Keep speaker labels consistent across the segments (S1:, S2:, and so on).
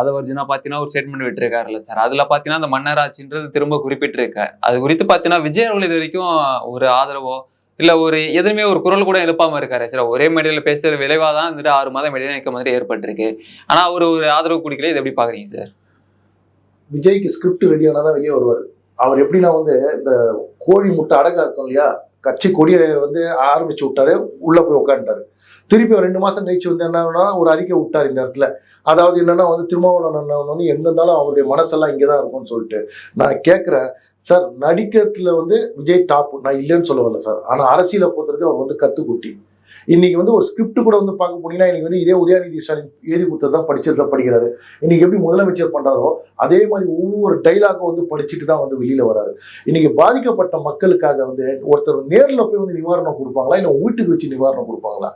S1: ஆதவர்ஜுனா பார்த்தீங்கன்னா ஒரு statement விட்டுருக்காருல்ல sir அதில் பார்த்தீங்கன்னா அந்த மன்னராட்சின்றது திரும்ப குறிப்பிட்டிருக்காரு. அது குறித்து பார்த்தீங்கன்னா விஜய் அவர்கள் இது வரைக்கும் ஒரு ஆதரவோ இல்லை ஒரு எதுவுமே ஒரு குரல் கூட எழுப்பாமல் இருக்காரு சார் ஒரே மேடையில் பேசுகிற விளைவாக தான் வந்துட்டு ஆறு மாதம் இடைநீக்க மாதிரி ஏற்பட்டிருக்கு. ஆனால் அவர் ஒரு ஆதரவு குடிக்கல. இது எப்படி பார்க்குறீங்க சார்
S2: விஜய்க்கு ஸ்கிரிப்ட் ரெடி தான் வெளியே வருவார். அவர் எப்படின்னா வந்து இந்த கோழி முட்டை அடக்கா இருக்கும் இல்லையா? கட்சி கொடியை வந்து ஆரம்பிச்சு விட்டாரு உள்ள போய் உட்காந்துட்டாரு திருப்பி ஒரு ரெண்டு மாசம் கழிச்சு வந்து என்னன்னா ஒரு அறிக்கை விட்டார் இந்த இடத்துல. அதாவது என்னன்னா வந்து திருமாவளவன் அண்ணன் வந்து எங்க இருந்தாலும் அவருடைய மனசெல்லாம் இங்கே தான் இருக்கும்னு சொல்லிட்டு. நான் கேட்குறேன் சார் நடிக்கிறதுல வந்து விஜய் டாப் நான் இல்லைன்னு சொல்ல வரல சார். ஆனால் அரசியலை பொறுத்தவரைக்கும் அவர் வந்து கத்துக்குட்டி. இன்னைக்கு வந்து ஒரு ஸ்கிரிப்ட் கூட வந்து பார்க்க போனீங்கன்னா இன்னைக்கு வந்து இதே உதயநிதி ஸ்டாலின் எழுதி கொடுத்தது தான் படிச்சது தான் படிக்கிறாரு. இன்னைக்கு எப்படி முதலமைச்சர் பண்றாரோ அதே மாதிரி ஒவ்வொரு டைலாக வந்து படிச்சுட்டு தான் வந்து வெளியில வராரு. இன்னைக்கு பாதிக்கப்பட்ட மக்களுக்காக வந்து ஒருத்தர் நேரில் போய் வந்து நிவாரணம் கொடுப்பாங்களா? இல்லை வீட்டுக்கு வச்சு நிவாரணம் கொடுப்பாங்களா?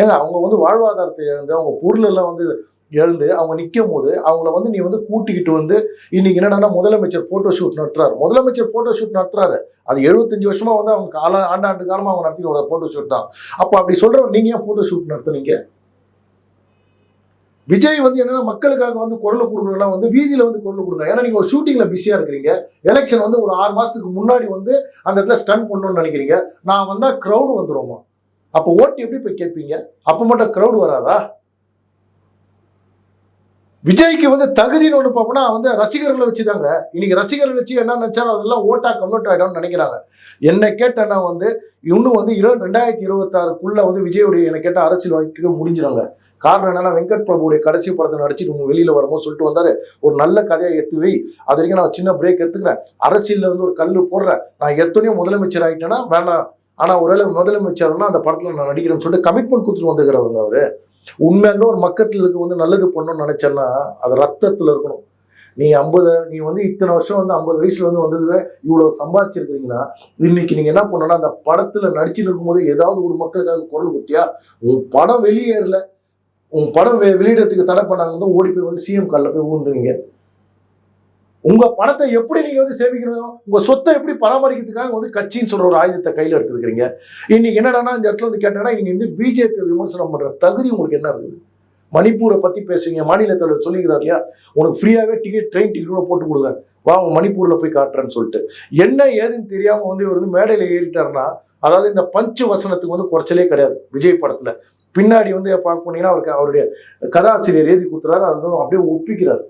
S2: ஏங்க அவங்க வந்து வாழ்வாதாரத்தை இழந்து அவங்க பொருள் எல்லாம் வந்து எழுந்து அவங்க நிற்கும் போது அவங்கள வந்து நீ வந்து கூட்டிக்கிட்டு வந்து இன்னைக்கு என்னன்னா முதலமைச்சர் ஃபோட்டோ ஷூட் நடத்துறாரு. முதலமைச்சர் ஃபோட்டோ ஷூட் நடத்துறாரு. அது எழுபத்தஞ்சு வருஷமா வந்து அவங்க கால ஆண்டாண்டு காலமாக அவங்க நடத்தின ஃபோட்டோ ஷூட் தான். அப்போ அப்படி சொல்கிறவங்க நீங்க ஏன் ஃபோட்டோ ஷூட் நடத்துனீங்க? விஜய் வந்து என்னன்னா மக்களுக்காக வந்து குரல் கொடுக்குறதுலாம் வந்து வீதியில வந்து குரல் கொடுங்க. ஏன்னா நீங்க ஒரு ஷூட்டிங்ல பிஸியா இருக்கிறீங்க. எலெக்ஷன் வந்து ஒரு ஆறு மாசத்துக்கு முன்னாடி வந்து அந்த இடத்துல ஸ்டன் பண்ணணும்னு நினைக்கிறீங்க. நான் வந்தா க்ரௌடு வந்துருவோமா அப்போ ஓட்டு எப்படி போய் கேட்பீங்க? அப்போ மட்டும் க்ரௌடு வராதா? விஜய்க்கு வந்து தகுதின்னு ஒன்று பார்ப்போம்னா வந்து ரசிகர்களை வச்சுதாங்க. இன்னைக்கு ரசிகர்கள் வச்சு என்ன நினச்சாலும் அதெல்லாம் ஓட்டா கன்வெர்ட் ஆகிடும்னு நினைக்கிறாங்க. என்னை கேட்டேன்னா வந்து இன்னும் வந்து இரு ரெண்டாயிரத்தி இருபத்தாறுக்குள்ளே வந்து விஜயுடைய என்னை கேட்டால் அரசியல் வாழ்க்கை முடிஞ்சிடாங்க காரணம் என்னன்னா வெங்கட் பிரபுடைய கடைசி படத்தை நடிச்சுட்டு உங்க வெளியில வரும்போது சொல்லிட்டு வந்தாரு ஒரு நல்ல கதையை எடுத்து வை. அது வரைக்கும் நான் சின்ன பிரேக் எடுத்துக்கிறேன். அரசியல்ல வந்து ஒரு கல் போடுறேன் நான் எத்தனையோ முதலமைச்சர் ஆகிட்டேன்னா வேணாம். ஆனால் ஒருவேளை முதலமைச்சர்னா அந்த படத்தில் நான் நடிக்கிறேன்னு சொல்லிட்டு கமிட்மெண்ட் கொடுத்துட்டு வந்துக்கிறவங்க அவர். உண்மையாக ஒரு மக்களுக்கு வந்து நல்லது பண்ணணும்னு நினச்சேன்னா அது ரத்தத்துல இருக்கணும். நீ ஐம்பது நீ வந்து இத்தனை வருஷம் வந்து ஐம்பது வயசுல வந்து வந்ததுல இவ்வளவு சம்பாதிச்சிருக்கிறீங்கன்னா இன்னைக்கு நீங்க என்ன பண்ணணும்னா அந்த படத்துல நடிச்சுட்டு இருக்கும்போது ஏதாவது ஒரு மக்களுக்காக குரல் குட்டியா உன் படம் வெளியேறல. உன் படம் வெ- வெளியிடத்துக்கு தடை பண்ணாங்க ஓடி போய் வந்து சிஎம் காலில் போய் ஊந்துறீங்க உங்க பணத்தை எப்படி நீங்க வந்து சேமிக்கணும் உங்க சொத்தை எப்படி பராமரிக்கிறதுக்காக வந்து கட்சின்னு சொல்ற ஒரு ஆயுதத்தை கையில எடுத்துருக்கீங்க இன்னைக்கு என்னடான்னா இந்த இடத்துல வந்து கேட்டேன்னா நீங்க வந்து பிஜேபி விமர்சனம் பண்ற தகுதி உங்களுக்கு என்ன இருக்குது? மணிப்பூரை பத்தி பேசுறீங்க மாநில தலைவர் சொல்லிக்கிறார் இல்லையா? உனக்கு ஃப்ரீயாவே டிக்கெட் ட்ரெயின் டிக்கெட் கூட போட்டு கொடுக்குறேன் வா மணிப்பூர்ல போய் காட்டுறேன்னு சொல்லிட்டு. என்ன ஏதுன்னு தெரியாம வந்து இவர் வந்து மேடையில ஏறிட்டாருன்னா அதாவது இந்த பஞ்சு வசனத்துக்கு வந்து குறைச்சலே கிடையாது விஜய் படத்துல. பின்னாடி வந்து பார்க்க போனீங்கன்னா அவருக்கு அவருடைய கதாசிரியர் எழுதி கொடுத்துறாரு அது வந்து அப்படியே ஒப்பிக்கிறார்.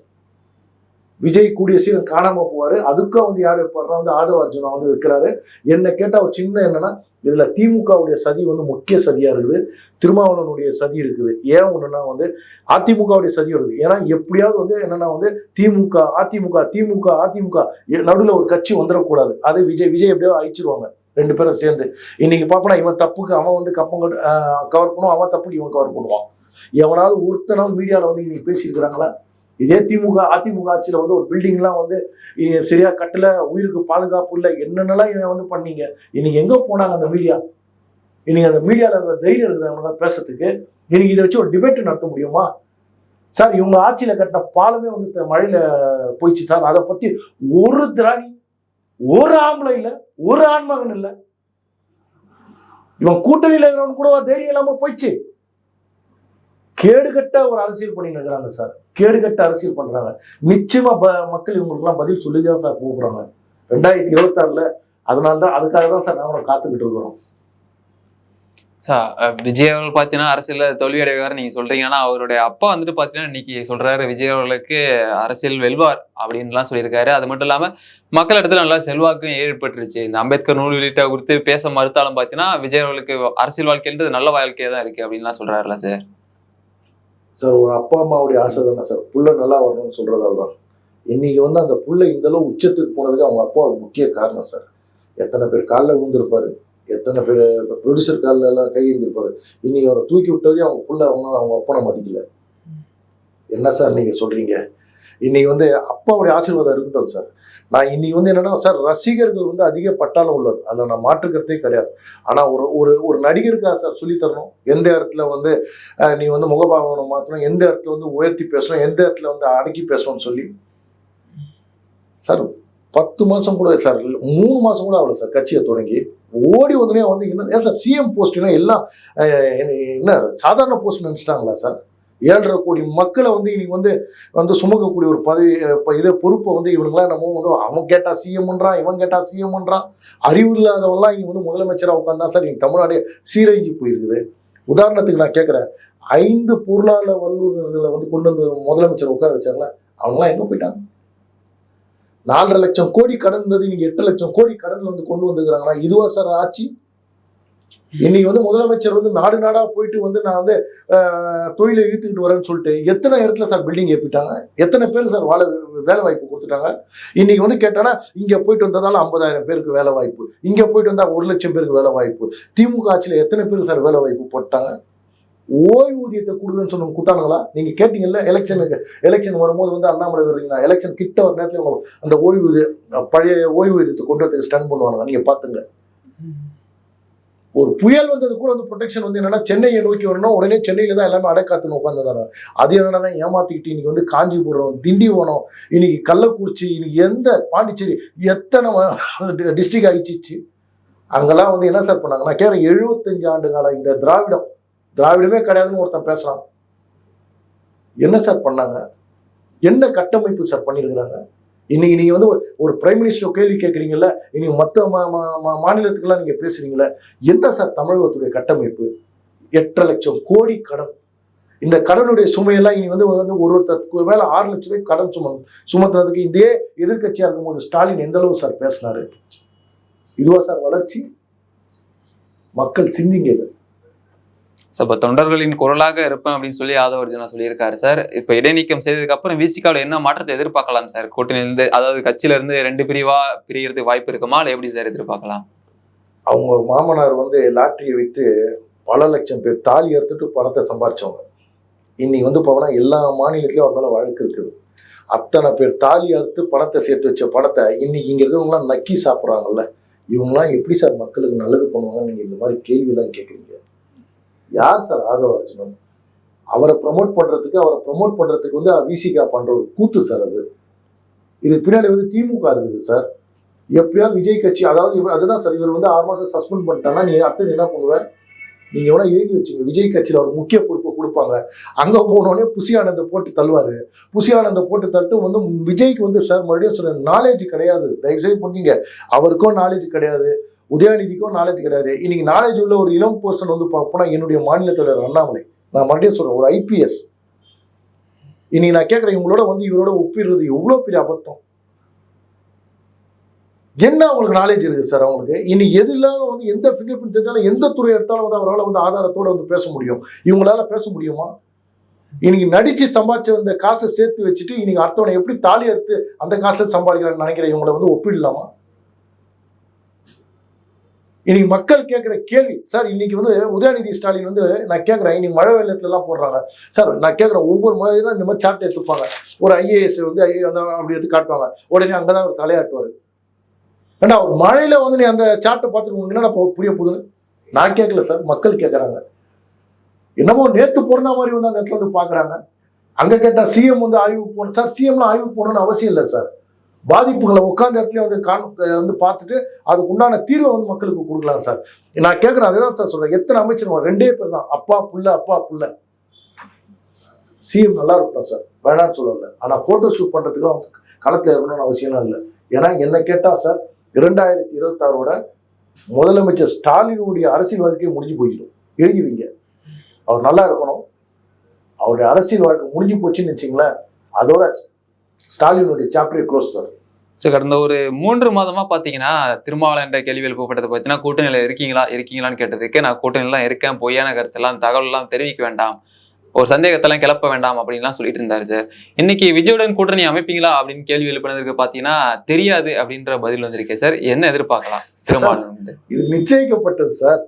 S2: விஜய் கூடிய சீரன் காணாம போவாரு. அதுக்கும் வந்து யார் வைப்பாருன்னா வந்து ஆதவ அர்ஜுனா வந்து வைக்கிறாரு என்னை கேட்டால் ஒரு சின்ன என்னன்னா இதுல திமுகவுடைய சதி வந்து முக்கிய சதியா இருக்குது. திருமாவளவனுடைய சதி இருக்குது. ஏன் ஒண்ணுன்னா வந்து அதிமுகவுடைய சதி வருது. ஏன்னா எப்படியாவது வந்து என்னன்னா வந்து திமுக அதிமுக திமுக அதிமுக நடுவில் ஒரு கட்சி வந்துடக்கூடாது. அது விஜய் விஜய் எப்படியாவது அழிச்சிருவாங்க. ரெண்டு பேரும் சேர்ந்து. இன்னைக்கு பார்ப்போம்னா இவன் தப்புக்கு அவன் வந்து கப்பம் கவர் பண்ணுவான் அவன் தப்புக்கு இவன் கவர் பண்ணுவான். எவனாவது ஒருத்தனாவது மீடியாவில் வந்து இன்னைக்கு பேசியிருக்கிறாங்களா? இதே திமுக அதிமுக ஆட்சியில் வந்து ஒரு பில்டிங்லாம் வந்து சரியாக சரியா கட்டல உயிருக்கு பாதுகாப்பு இல்லை என்னென்னலாம் இவன் வந்து பண்ணீங்க? இன்னைக்கு எங்கே போனாங்க அந்த மீடியா இன்னைக்கு அந்த மீடியாவில் இருக்கிற தைரியம் இருக்குது அவங்க பேசுறதுக்கு? இன்னைக்கு இதை வச்சு ஒரு டிபேட் நடத்த முடியுமா? சார் இவங்க ஆட்சியில் கட்டின பாலமே வந்து மழையில் போயிடுச்சு சார். அதை பற்றி ஒரு திராணி ஒரு ஆம்பளை இல்லை ஒரு ஆண்மகன் இல்லை. இவன் கூட்டணியில் இருக்கிறவன் கூட தைரியம் இல்லாமல் போயிடுச்சு? கேடுகட்ட ஒரு அரசியல் பண்ணிட்டு இருக்கிறாங்க சார். கேடுகட்ட அரசியல் பண்றாங்க. நிச்சயமா ப- மக்கள் இவங்களுக்குலாம் பதில் சொல்லி தான் சார் போகிறாங்க ரெண்டாயிரத்தி இருபத்தாறுல அதனால தான் அதுக்காக தான் சார் நாமளும் காத்துக்கிட்டு இருக்கிறோம்.
S1: சார் விஜய் அவர்கள் பார்த்தீங்கன்னா அரசியலில் தோல்வி அடைவார் நீங்க சொல்றீங்க அவருடைய அப்பா வந்துட்டு பார்த்தீங்கன்னா இன்னைக்கு சொல்றாரு விஜய் அவர்களுக்கு அரசியல் வெல்வார் அப்படின்லாம் சொல்லியிருக்காரு. அது மட்டும் இல்லாம மக்கள் இடத்துல நல்லா செல்வாக்கும் ஏற்பட்டுருச்சு. இந்த அம்பேத்கர் நூல் வெளியிட்ட குறித்து பேச மறுத்தாலும் பார்த்தீங்கன்னா விஜய் அவர்களுக்கு அரசியல் வாழ்க்கைன்றது நல்ல வாழ்க்கையாக தான் இருக்கு அப்படின்லாம் சொல்றாருல சார்.
S2: சார் ஒரு அப்பா அம்மாவுடைய ஆசை தானே சார். புள்ள நல்லா வரணும்னு சொல்கிறதால தான். இன்றைக்கி வந்து அந்த புள்ள இந்தளவு உச்சத்துக்கு போனதுக்கு அவங்க அப்பா ஒரு முக்கிய காரணம் சார். எத்தனை பேர் காலில் விழுந்திருப்பார். எத்தனை பேர் ப்ரொடியூசர் காலில் எல்லாம் கையெழுந்திருப்பார் இன்றைக்கி அவரை தூக்கி விட்டவரையும் அவங்க புள்ள அவங்க அவங்க அப்பனை மதிக்கல. என்ன சார் நீங்கள் சொல்கிறீங்க இன்னைக்கு வந்து அப்பாவுடைய ஆசீர்வாதம் இருக்கட்டும் சார். நான் இன்னைக்கு வந்து என்னன்னா சார் ரசிகர்கள் வந்து அதிக பட்டாளம் உள்ளது. அதில் நான் மாற்றுக்கிறதே கிடையாது. ஆனால் ஒரு ஒரு ஒரு நடிகருக்கா சார் சொல்லித் தரணும்? எந்த இடத்துல வந்து நீ வந்து முகபாவனை மாற்றணும் எந்த இடத்துல வந்து உயர்த்தி பேசணும்? எந்த இடத்துல வந்து அடக்கி பேசணும்னு சொல்லி? சார் பத்து மாதம் கூட சார் மூணு மாதம் கூட அவ்வளோ சார் கட்சியை தொடங்கி. ஓடி வந்தோடனே வந்து என்ன ஏன் சார் சிஎம் போஸ்ட்னா எல்லாம் என்ன என்ன சாதாரண போஸ்ட் நினச்சிட்டாங்களா சார்? ஏழரை கோடி மக்களை வந்து இன்னைக்கு வந்து வந்து சுமக்கக்கூடிய ஒரு பதவி இப்போ இதே பொறுப்பை வந்து இவனுங்களாம் நம்ம வந்து அவன் கேட்டா சிஎம்ன்றான் இவன் கேட்டா சிஎம்ன்றான் அறிவு இல்லாதவெல்லாம் இன்னைக்கு வந்து முதலமைச்சராக உட்காந்தா சார் இன்னைக்கு தமிழ்நாடு சீரழிஞ்சு போயிருக்குது. உதாரணத்துக்கு நான் கேட்குறேன் ஐந்து பொருளாதார வல்லுநர்களை வந்து கொண்டு வந்து முதலமைச்சர் உட்கார வச்சாங்களே அவங்களாம் எங்கே போயிட்டாங்க நாலரை லட்சம் கோடி கடன் இருந்தது இன்னைக்கு எட்டு லட்சம் கோடி கடன்ல வந்து கொண்டு வந்துக்கிறாங்களா இதுவா சார் ஆட்சி? இன்னைக்கு வந்து முதலமைச்சர் வந்து நாடு நாடா போயிட்டு வந்து நான் வந்து தொழிலை இழுத்துக்கிட்டு வரேன்னு சொல்லிட்டு எத்தனை இடத்துல சார் பில்டிங் ஏற்றிட்டாங்க எத்தனை பேர் சார் வேலை வேலை வாய்ப்பு கொடுத்துட்டாங்க? இன்னைக்கு வந்து கேட்டானா இங்க போயிட்டு வந்ததால ஐம்பதாயிரம் பேருக்கு வேலை வாய்ப்பு இங்க போயிட்டு வந்தா ஒரு லட்சம் பேருக்கு வேலை வாய்ப்பு திமுக ஆட்சியில எத்தனை பேர் சார் வேலை வாய்ப்பு போட்டாங்க? ஓய்வூதியத்தை கொடுக்குன்னு சொன்ன கூட்டானுங்களா நீங்க கேட்டீங்கல்ல எலெக்ஷனுக்கு எலெக்ஷன் வரும்போது வந்து அண்ணாமலை வருவீங்களா? எலெக்ஷன் கிட்ட ஒரு நேரத்தில் அந்த ஓய்வூதிய பழைய ஓய்வூதியத்தை கொண்டு வரதுக்கு ஸ்டன் பண்ணுவானுங்க. நீங்க பாத்துங்க ஒரு புயல் வந்தது கூட வந்து ப்ரொடெக்ஷன் வந்து என்னன்னா சென்னையை நோக்கி வரணும் உடனே சென்னையில் தான் எல்லாமே அடைக்காத்துன்னு உட்காந்துதாங்க அது என்னன்னா ஏமாத்திக்கிட்டு இன்னைக்கு வந்து காஞ்சிபுரம் திண்டிவனம் இன்னைக்கு கள்ளக்குறிச்சி இன்னைக்கு எந்த பாண்டிச்சேரி எத்தனை டிஸ்ட்ரிக் ஆயிடுச்சு. அங்கெல்லாம் வந்து என்ன சார் பண்ணாங்கன்னா நான் எழுபத்தஞ்சு ஆண்டு காலம் இந்த திராவிடம் திராவிடமே கிடையாதுன்னு ஒருத்தன் பேசுறான். என்ன சார் பண்ணாங்க? என்ன கட்டமைப்பு சார் பண்ணியிருக்கிறாங்க இன்னைக்கு நீங்க வந்து ஒரு- பிரைம் மினிஸ்டர் கேள்வி கேட்குறீங்கல்ல இன்னைக்கு மற்ற மா- மா- மா- மாநிலத்துக்கெல்லாம் நீங்க பேசுறீங்களே என்ன சார் தமிழகத்துடைய கட்டமைப்பு? எட்டரை லட்சம் கோடி கடன். இந்த கடனுடைய சுமையெல்லாம் இனி வந்து வந்து ஒரு ஒருத்தருக்கு மேலே ஆறு லட்சம் ரூபாய் கடன் சும சுமத்துறதுக்கு இதே எதிர்கட்சியாக இருக்கும்போது ஸ்டாலின் எந்த அளவு சார் பேசினாரு? இதுவா சார் வளர்ச்சி? மக்கள் சிந்திங்க இது.
S1: ஸோ இப்போ தொண்டர்களின் குரலாக இருப்பேன் அப்படின்னு சொல்லி யாதவ் அர்ஜுனா சொல்லியிருக்காரு சார். இப்போ இடைநீக்கம் செய்ததுக்கப்புறம் விசிகாவில் என்ன மாற்றத்தை எதிர்பார்க்கலாம் சார்? கூட்டணியிலிருந்து அதாவது கட்சியிலேருந்து ரெண்டு பிரிவா பிரியறதுக்கு வாய்ப்பு இருக்குமா? இல்லை எப்படி சார் எதிர்பார்க்கலாம்?
S2: அவங்க மாமனார் வந்து லாட்டரியை விற்று பல லட்சம் பேர் தாலி அறுத்துட்டு பணத்தை சம்பாரிச்சவங்க. இன்னைக்கு வந்து போனால் எல்லா மாநிலத்திலையும் அவங்க மேலே வழக்கு இருக்குது. அத்தனை பேர் தாலி அறுத்து பணத்தை சேர்த்து வச்ச பணத்தை இன்னைக்கு இங்கே இருக்கிறவங்களாம் நக்கி சாப்பிட்றாங்கல்ல. இவங்களாம் எப்படி சார் மக்களுக்கு நல்லது பண்ணுவாங்கன்னு நீங்கள் இந்த மாதிரி கேள்விலாம் கேட்குறீங்க யார் சார் ஆதவ அர்ஜுனன் அவரை ப்ரமோட் பண்ணுறதுக்கு அவரை ப்ரமோட் பண்ணுறதுக்கு வந்து விசிகா பண்ணுற ஒரு கூத்து சார் அது. இது பின்னாடி வந்து திமுக இருக்குது சார். எப்படியாவது விஜய் கட்சி அதாவது இவர் அதுதான் சார் இவர் வந்து ஆறு மாதம் சஸ்பெண்ட் பண்ணிட்டான்னா நீங்கள் அடுத்தது என்ன பண்ணுவேன் நீங்கள் வேணால் எழுதி வச்சுங்க. விஜய் கட்சியில் ஒரு முக்கிய பொறுப்பை கொடுப்பாங்க. அங்கே போனோடனே புசி போட்டு தள்ளுவார். புசி போட்டு தட்டு வந்து விஜய்க்கு வந்து சார் மறுபடியும் சொல்றேன் நாலேஜ் கிடையாது. தயவு செய்து அவருக்கும் நாலேஜ் கிடையாது. உதயநிதிக்கும் நாலேஜ் கிடையாது. இன்னைக்கு நாலேஜ் உள்ள ஒரு இளம் பர்சன் வந்து பார்ப்போம்னா என்னுடைய மாநிலத்தில் அண்ணாமலை. நான் மறுபடியும் சொல்றேன் ஒரு ஐபிஎஸ் இன்னைக்கு நான் கேட்குறேன் இவங்களோட வந்து இவரோட ஒப்பிடுறது எவ்வளோ பெரிய அபத்தம்? என்ன அவங்களுக்கு நாலேஜ் இருக்கு சார் அவங்களுக்கு? இனி எது இல்லாமல் வந்து எந்த ஃபிங்கர் பிரிண்ட் செஞ்சாலும் எந்த துறை எடுத்தாலும் வந்து அவரால் வந்து ஆதாரத்தோட வந்து பேச முடியும். இவங்களால பேச முடியுமா? இன்னைக்கு நடிச்சு சம்பாதிச்ச அந்த காசை சேர்த்து வச்சுட்டு இன்னைக்கு அடுத்தவனை எப்படி தாலி அறுத்து அந்த காசை சம்பாதிக்கிறான்னு நினைக்கிற இவங்களை வந்து ஒப்பிடலாமா? இன்னைக்கு மக்கள் கேட்குற கேள்வி சார் இன்னைக்கு வந்து உதயநிதி ஸ்டாலின் வந்து நான் கேட்குறேன் இன்னைக்கு மழை வெள்ளத்துலலாம் போடுறாங்க. சார் நான் கேட்குறேன் ஒவ்வொரு மழையிலும் இந்த மாதிரி சார்ட் எடுத்துப்பாங்க. ஒரு ஐஏஎஸ் வந்து ஐஏ அந்த அப்படி எடுத்து காட்டுவாங்க. உடனே அங்கே தான் அவர் தலையாட்டுவார். ஏன்னா அவர் மழையில் வந்து நீ அந்த சார்ட்டை பார்த்துட்டு உங்களுக்கு புரிய போகுதுன்னு? நான் கேட்கல சார். மக்கள் கேட்குறாங்க என்னமோ நேற்று பொருணா மாதிரி வந்து அந்த இடத்துல வந்து பார்க்குறாங்க அங்கே கேட்டால் சிஎம் வந்து ஆய்வுக்கு போகணும். சார் சிஎம்லாம் ஆய்வுக்கு போகணும்னு அவசியம் இல்லை சார். பாதிப்புகளை உட்காந்த இடத்துல வந்து காண் வந்து பார்த்துட்டு அதுக்கு உண்டான தீர்வை வந்து மக்களுக்கு கொடுக்கலாம் சார். நான் கேட்குறேன் அதுதான் சார் சொல்கிறேன் எத்தனை அமைச்சர் ரெண்டே பேர் தான். அப்பா புள்ள அப்பா புள்ள. சிஎம் நல்லா இருக்கட்டும் சார். வேணாம்னு சொல்லல. ஆனால் ஃபோட்டோ ஷூட் பண்ணுறதுக்குலாம் வந்து களத்தில் இருக்கணும்னு அவசியம்லாம் இல்லை. ஏன்னா என்ன கேட்டால் சார் இரண்டாயிரத்தி இருபத்தாறோட முதலமைச்சர் ஸ்டாலினுடைய அரசியல் வாழ்க்கையை முடிஞ்சு போயிடும். எழுதி வைங்க அவர் நல்லா இருக்கணும். அவருடைய அரசியல் வாழ்க்கை முடிஞ்சு போச்சுன்னு வச்சுங்களேன் அதோட ஸ்டாலினுடைய சாப்டர் க்ளோஸ் சார்
S1: ஸோ கடந்த ஒரு மூன்று மாதமா பாத்தீங்கன்னா திருமாவளவன் என்ற கேள்வி எழுப்பப்பட்டது பார்த்தீங்கன்னா கூட்டணியில இருக்கீங்களா இருக்கீங்களான்னு கேட்டதுக்கு நான் கூட்டணிலாம் இருக்கேன் பொய்யான கருத்தெல்லாம் தகவல் எல்லாம் தெரிவிக்க வேண்டாம் ஒரு சந்தேகத்தெல்லாம் கிளப்ப வேண்டாம் அப்படின்லாம் சொல்லிட்டு இருந்தாரு சார் இன்னைக்கு விஜயுடன் கூட்டணி அமைப்பீங்களா அப்படின்னு கேள்வி எழுப்பினதுக்கு பாத்தீங்கன்னா தெரியாது அப்படின்ற பதில் வந்திருக்கேன் சார் என்ன எதிர்பார்க்கலாம்? திருமாவளவன்?
S2: இது நிச்சயிக்கப்பட்டது சார்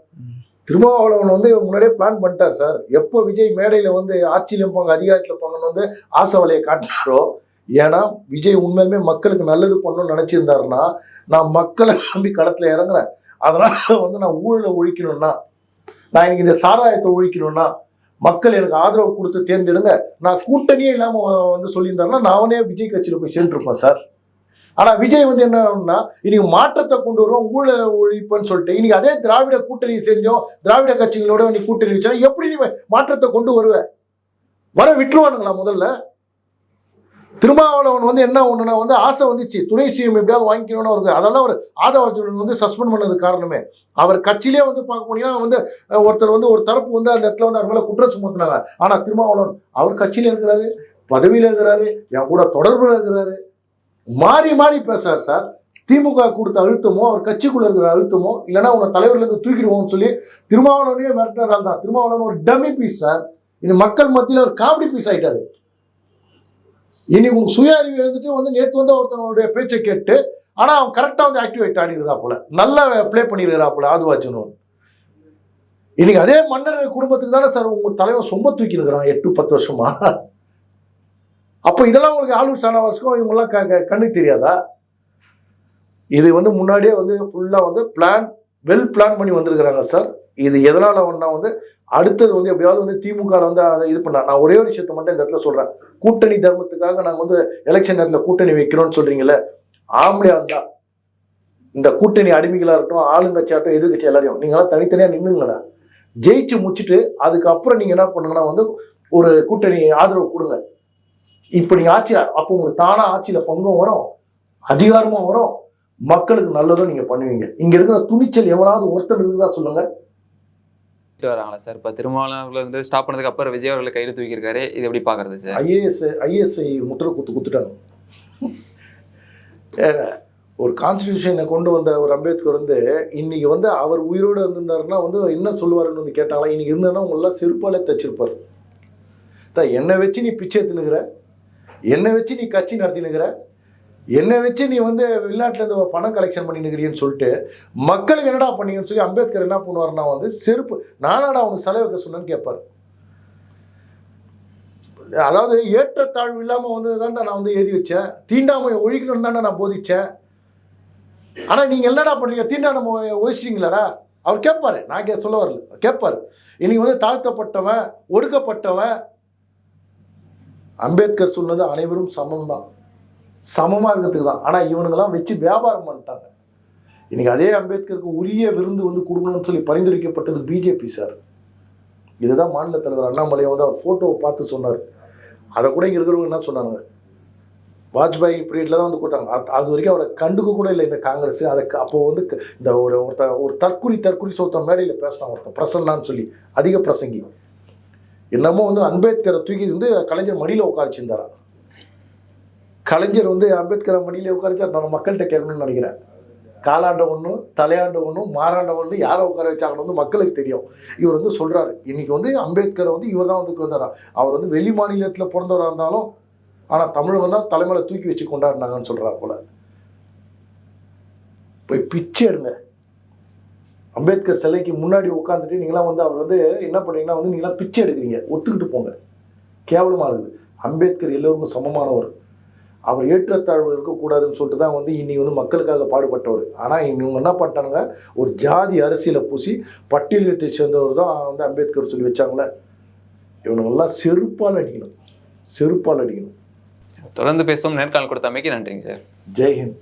S2: திருமாவளவன் வந்து முன்னாடியே பிளான் பண்ணிட்டார் சார் எப்போ விஜய் மேடையில வந்து ஆட்சியில் இருப்பாங்க அதிகாரத்தில் இருப்பாங்கன்னு வந்து ஆசை வலையை காட்டுறாரோ ஏன்னா விஜய் உண்மையிலுமே மக்களுக்கு நல்லது பண்ணணும்னு நினைச்சிருந்தாருன்னா நான் மக்களை நம்பி களத்தில் இறங்குறேன். அதனால் வந்து நான் ஊழலை ஒழிக்கணும்னா நான் இன்னைக்கு இந்த சாராயத்தை ஒழிக்கணும்னா மக்கள் எனக்கு ஆதரவு கொடுத்து தேர்ந்தெடுங்க. நான் கூட்டணியே இல்லாமல் வந்து சொல்லியிருந்தாருன்னா அவனே விஜய் கட்சியில் போய் சேர்ந்துருப்பேன் சார். ஆனால் விஜய் வந்து என்னன்னா இன்னைக்கு மாற்றத்தை கொண்டு வருவோம் ஊழல் ஒழிப்புன்னு சொல்லிட்டு இன்னைக்கு அதே திராவிட கூட்டணி செஞ்சோம் திராவிட கட்சிகளோட நீ கூட்டணி வச்சா எப்படி நீ மாற்றத்தை கொண்டு வருவேன் வர விட்டுருவானுங்களா முதல்ல? திருமாவளவன் வந்து என்ன ஒன்றுனா வந்து ஆசை வந்துச்சு. துணை சிஎம் எப்படியாவது வாங்கிக்கணும்னு அவருக்கு. அதெல்லாம் அவர் ஆதவ அர்ஜுனன் வந்து சஸ்பெண்ட் பண்ணது காரணமே. அவர் கட்சியிலே வந்து பார்க்க போனீங்கன்னா வந்து ஒருத்தர் வந்து ஒரு தரப்பு வந்து அந்த இடத்துல வந்து அவர் மேலே குற்றம் சுமத்துனாங்க. ஆனால் திருமாவளவன் அவர் கட்சியில இருக்கிறாரு பதவியில் இருக்கிறாரு என் கூட தொடர்புல இருக்கிறாரு. மாறி மாறி பேசுறாரு சார். திமுக கொடுத்த அழுத்தமோ அவர் கட்சிக்குள்ள இருக்கிற அழுத்தமோ இல்லைன்னா உன்னை தலைவர்லேருந்து தூக்கிடுவோம்னு சொல்லி திருமாவளவனையே மிரட்டினதால் தான் திருமாவளவன் ஒரு டம்மி பீஸ் சார். இது மக்கள் மத்தியில் ஒரு காமெடி பீஸ் ஆகிட்டாரு இன்னைக்கு உங்களுக்கு சுய அறிவு எழுந்துட்டு வந்து நேற்று வந்து ஒருத்தவங்களுடைய பேச்சை கேட்டு ஆனால் அவன் கரெக்டாக வந்து ஆக்டிவேட் ஆடிருக்கா போல. நல்லா ப்ளே பண்ணிருக்கிறா போல ஆதுவாச்சனோன் இன்னைக்கு அதே மன்னர் குடும்பத்துக்கு தானே சார் உங்கள் தலைவர் சொம்ப தூக்கி இருக்கிறான் எட்டு பத்து வருஷமா? அப்போ இதெல்லாம் உங்களுக்கு ஆளுநர் சானவாசுக்கும் இவங்கெல்லாம் க- கண்ணுக்கு தெரியாதா? இது வந்து முன்னாடியே வந்து ஃபுல்லாக வந்து பிளான் வெல் பிளான் பண்ணி வந்திருக்கிறாங்க சார். இது எதனால் ஒன்றா வந்து அடுத்தது வந்து எப்படியாவது வந்து திமுக வந்து அதை இது பண்ணா நான் ஒரே ஒரு விஷயத்த மட்டும் இந்த இடத்துல சொல்றேன். கூட்டணி தர்மத்துக்காக நாங்கள் வந்து எலெக்ஷன் நேரத்தில் கூட்டணி வைக்கிறோம்னு சொல்றீங்கல்ல ஆம்பளையா இருந்தா இந்த கூட்டணி அடிமைகளா இருக்கட்டும் ஆளுங்கட்சியாகட்டும் எதிர்கட்சி எல்லாரையும் நீங்களாம் தனித்தனியாக நின்னுங்களடா ஜெயிச்சு முடிச்சுட்டு அதுக்கப்புறம் நீங்க என்ன பண்ணுங்கன்னா வந்து ஒரு கூட்டணி ஆதரவு கொடுங்க. இப்போ நீங்க ஆட்சி அப்போ உங்களுக்கு தானா ஆட்சியில பங்கும் வரும் அதிகாரமும் வரும். மக்களுக்கு நல்லதும் நீங்க பண்ணுவீங்க. இங்க இருக்கிற துணிச்சல் எவனாவது ஒருத்தர் இருக்குதா சொல்லுங்க.
S1: வராங்களா சார்? இப்போ திருமாவளவர்கள் வந்து ஸ்டாப் பண்ணதுக்கு அப்புறம் விஜய் அவர்களை கையில் தூக்கியிருக்காரு. இது எப்படி பார்க்குறது சார்?
S2: ஐஏஎஸ் ஐஏஎஸ்ஐ முத்திரை குத்து குத்துட்டாங்க. ஒரு கான்ஸ்டியூஷனை கொண்டு வந்த ஒரு அம்பேத்கர் வந்து இன்னைக்கு வந்து அவர் உயிரோடு வந்திருந்தாருன்னா வந்து என்ன சொல்லுவாருன்னு வந்து கேட்டாங்களா? இன்னைக்கு இருந்தாருன்னா உங்களெல்லாம் செருப்பாலே தச்சிருப்பார். தான் என்னை வச்சு நீ பிச்சை எடுத்துனுக்கிற என்னை வச்சு நீ கட்சி நடத்தினுக்கிற என்னை வச்சு நீ வந்து வெளிநாட்டுலேருந்து பணம் கலெக்ஷன் பண்ணினுக்கிறீன்னு சொல்லிட்டு மக்களுக்கு என்னடா பண்ணீங்கன்னு சொல்லி அம்பேத்கர் என்ன பண்ணுவாருன்னா வந்து செருப்பு நானாடா அவனுக்கு செலவு வைக்க சொன்னேன்னு கேட்பாரு. அதாவது ஏற்றத்தாழ்வு இல்லாமல் வந்து தான்டா நான் வந்து எழுதி வச்சேன். தீண்டாமை ஒழிக்கணும்னு தாண்டா நான் போதிச்சேன். ஆனால் நீங்கள் என்னடா பண்ணுறீங்க தீண்டாமை ஒழிச்சிட்டீங்களாடா? அவர் கேட்பாரு. நான் கே சொல்ல வரல. கேட்பார். இன்னைக்கு வந்து தாழ்த்தப்பட்டவன் ஒடுக்கப்பட்டவன் அம்பேத்கர் சொன்னது அனைவரும் சமம் தான் சமமாக இருக்கிறதுக்கு தான். ஆனால் இவனுங்கெல்லாம் வச்சு வியாபாரம் பண்ணிட்டாங்க. இன்றைக்கி அதே அம்பேத்கருக்கு உரிய விருந்து வந்து கொடுக்கணும்னு சொல்லி பரிந்துரைக்கப்பட்டது பிஜேபி சார். இதுதான் மாநில தலைவர் அண்ணாமலை வந்து அவர் ஃபோட்டோவை பார்த்து சொன்னார். அதை கூட இங்கே இருக்கிறவங்க என்ன சொன்னாங்க? வாஜ்பாய் பீரியட்ல தான் வந்து கூட்டாங்க அது- அது வரைக்கும் அவரை கண்டுக்க கூட இல்லை இந்த காங்கிரஸ். அதுக்கு அப்போ வந்து க- இந்த ஒரு ஒருத்த ஒரு தற்குறி தற்குறி சொத்த மேடையில் பேசினான் ஒருத்தன் பிரசன்னான்னு சொல்லி அதிக பிரசங்கி. என்னமோ வந்து அம்பேத்கரை தூக்கி வந்து கலைஞர் மடியில் உட்காரிச்சிருந்தாரான் கலைஞர் வந்து அம்பேத்கரை மடியில உட்காரச்சார் நம்ம மக்கள்கிட்ட கேட்கணும்னு நினைக்கிறேன். காலாண்ட ஒன்று தலையாண்ட ஒன்று மாறாண்ட ஒன்று யாரை உட்கார வச்சாங்கன்னு வந்து மக்களுக்கு தெரியும். இவர் வந்து சொல்கிறாரு இன்றைக்கி வந்து அம்பேத்கரை வந்து இவர் தான் வந்து வந்தாரா? அவர் வந்து வெளி மாநிலத்தில் பிறந்தவராக இருந்தாலும் ஆனால் தமிழகம் தான் தலைமையில தூக்கி வச்சு கொண்டாடினாங்கன்னு சொல்கிறா போல. போய் பிச்சை எடுங்க. அம்பேத்கர் சிலைக்கு முன்னாடி உட்காந்துட்டு நீங்களாம் வந்து அவர் வந்து என்ன பண்ணீங்கன்னா வந்து நீங்களாம் பிச்சை எடுக்கிறீங்க. ஒத்துக்கிட்டு போங்க. கேவலமாக இருக்குது. அம்பேத்கர் எல்லோருக்கும் சமமானவர். அவர் ஏற்றத்தாழ்வு இருக்கக்கூடாதுன்னு சொல்லிட்டு தான் வந்து இன்னைக்கு வந்து மக்களுக்காக பாடுபட்டவர். ஆனால் இவங்க என்ன பண்ணிட்டானுங்க? ஒரு ஜாதி அரசியலை பூசி பட்டியலத்தை சேர்ந்தவர் தான் வந்து அம்பேத்கர் சொல்லி வச்சாங்களே இவனுங்கெல்லாம் செருப்பால் அடிக்கணும். செருப்பால் அடிக்கணும்.
S1: தொடர்ந்து பேசும் நேர்காணல் கொடுத்தமைக்கு நன்றிங்க சார்.
S2: ஜெய்ஹிந்த்